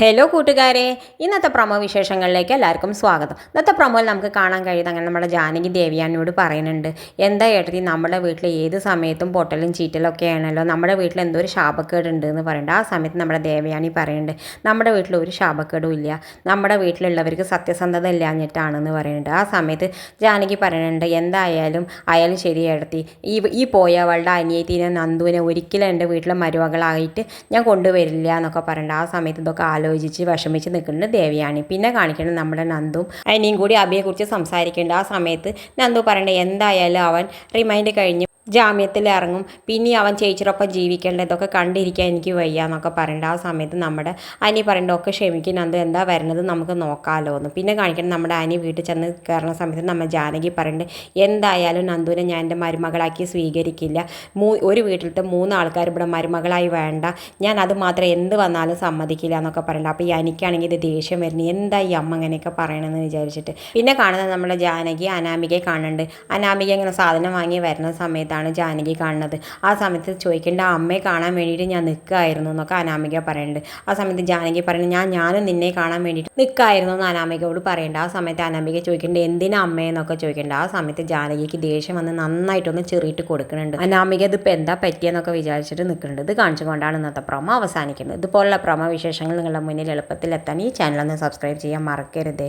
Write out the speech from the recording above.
Hello കൂട്ടുകാരെ. ഇന്നത്തെ promo വിശേഷങ്ങളിലേക്ക് എല്ലാവർക്കും സ്വാഗതം. ഇന്നത്തെ പ്രമോയിൽ നമുക്ക് കാണാൻ കഴിയുന്നത് അങ്ങനെ നമ്മുടെ ജാനകി ദേവിയാനോട് പറയുന്നുണ്ട്. എന്താ ഏട്ടത്തി നമ്മുടെ വീട്ടിൽ ഏത് സമയത്തും പൊട്ടലും ചീറ്റലും ഒക്കെ ആണല്ലോ. നമ്മുടെ വീട്ടിൽ എന്തോ ഒരു ശാപക്കേട് ഉണ്ട് എന്ന് പറയുന്നുണ്ട് ആ സമയത്ത് നമ്മുടെ ദേവയാനി പറയുന്നുണ്ട് നമ്മുടെ വീട്ടിൽ ഒരു ശാപക്കേടും ഇല്ല. നമ്മുടെ വീട്ടിലുള്ളവർക്ക് സത്യസന്ധത ഇല്ലാഞ്ഞിട്ടാണെന്ന് പറയുന്നുണ്ട് ആ സമയത്ത് ജാനകി പറയുന്നുണ്ട് എന്തായാലും അയാലും ശരി ഏടത്തി ഈ ഈ പോയ അവളുടെ അനിയത്തിനെ നന്ദുവിനെ ഒരിക്കലും എന്റെ വീട്ടിലെ മരുമകളായിട്ട് ഞാൻ കൊണ്ടുവരില്ല എന്നൊക്കെ പറയുന്നുണ്ട് ആ സമയത്ത് ഇതൊക്കെ ആലോചിച്ച് വിഷമിച്ച് നിൽക്കുന്ന ദേവിയാണ്. പിന്നെ കാണിക്കണം നമ്മുടെ നന്ദും. അതിനെയും കൂടി അബിയെക്കുറിച്ച് സംസാരിക്കേണ്ട ആ സമയത്ത് നന്ദു പറയണ്ടേ എന്തായാലും അവൻ റിമൈൻഡ് കഴിഞ്ഞ്. ജാമ്യത്തിൽ ഇറങ്ങും പിന്നെ അവൻ ചേച്ചിയൊപ്പം ജീവിക്കേണ്ട ഇതൊക്കെ കണ്ടിരിക്കാൻ എനിക്ക് വയ്യ എന്നൊക്കെ പറയേണ്ട. ആ സമയത്ത് നമ്മുടെ അനി പറയേണ്ട ഒക്കെ ക്ഷമിക്കുന്ന നന്ദു എന്താ വരുന്നത് നമുക്ക് നോക്കാമല്ലോ എന്ന് പിന്നെ കാണിക്കണം നമ്മുടെ അനി വീട്ടിൽ ചെന്ന് കയറുന്ന സമയത്ത് നമ്മൾ ജാനകി പറയുന്നുണ്ട് എന്തായാലും നന്ദുവിനെ ഞാൻ എന്റെ മരുമകളാക്കി സ്വീകരിക്കില്ല. മൂ ഒരു വീട്ടിലത്തെ മൂന്ന് ആൾക്കാർ ഇവിടെ മരുമകളായി വേണ്ട. ഞാൻ അത് മാത്രം എന്ത് വന്നാലും സമ്മതിക്കില്ല എന്നൊക്കെ പറയുന്നുണ്ട് അപ്പോൾ എനിക്കാണെങ്കിൽ ഇത് ദേഷ്യം വരുന്നത് എന്താ ഈ അമ്മ അങ്ങനെയൊക്കെ പറയണമെന്ന് വിചാരിച്ചിട്ട്? പിന്നെ കാണുന്നത് നമ്മുടെ ജാനകി അനാമികയെ കാണുന്നുണ്ട് അനാമിക ഇങ്ങനെ സാധനം വാങ്ങി വരുന്ന സമയത്താണ് ജാനകി കാണുന്നത്. ആ സമയത്ത് ചോദിക്കേണ്ട അമ്മയെ കാണാൻ വേണ്ടിയിട്ട് ഞാൻ നിൽക്കുകയായിരുന്നു എന്നൊക്കെ അനാമിക പറയുന്നുണ്ട്. ആ സമയത്ത് ജാനകി പറയുന്നത് ഞാൻ ഞാനും നിന്നെ കാണാൻ വേണ്ടിയിട്ട് നിൽക്കുകയായിരുന്നു എന്ന് അനാമികയോട് പറയേണ്ട ആ സമയത്ത് അനാമിക ചോദിക്കേണ്ടത് എന്തിനാ അമ്മയെന്നൊക്കെ ചോദിക്കേണ്ട. ആ സമയത്ത് ജാനകിക്ക് ദേഷ്യം വന്ന് നന്നായിട്ടൊന്ന് ചെറിയിട്ട് കൊടുക്കുന്നുണ്ട്. അനാമിക ഇതിപ്പോൾ എന്താ പറ്റിയെന്നൊക്കെ വിചാരിച്ചിട്ട് നിൽക്കുന്നുണ്ട്. ഇത് കാണിച്ചുകൊണ്ടാണ് ഇന്നത്തെ പ്രോമ അവസാനിക്കുന്നത്. ഇതുപോലുള്ള പ്രോമ വിശേഷങ്ങൾ നിങ്ങളുടെ മുന്നിൽ എളുപ്പത്തിൽ എത്താൻ ഈ ചാനൽ ഒന്ന് സബ്സ്ക്രൈബ് ചെയ്യാൻ മറക്കരുതേ.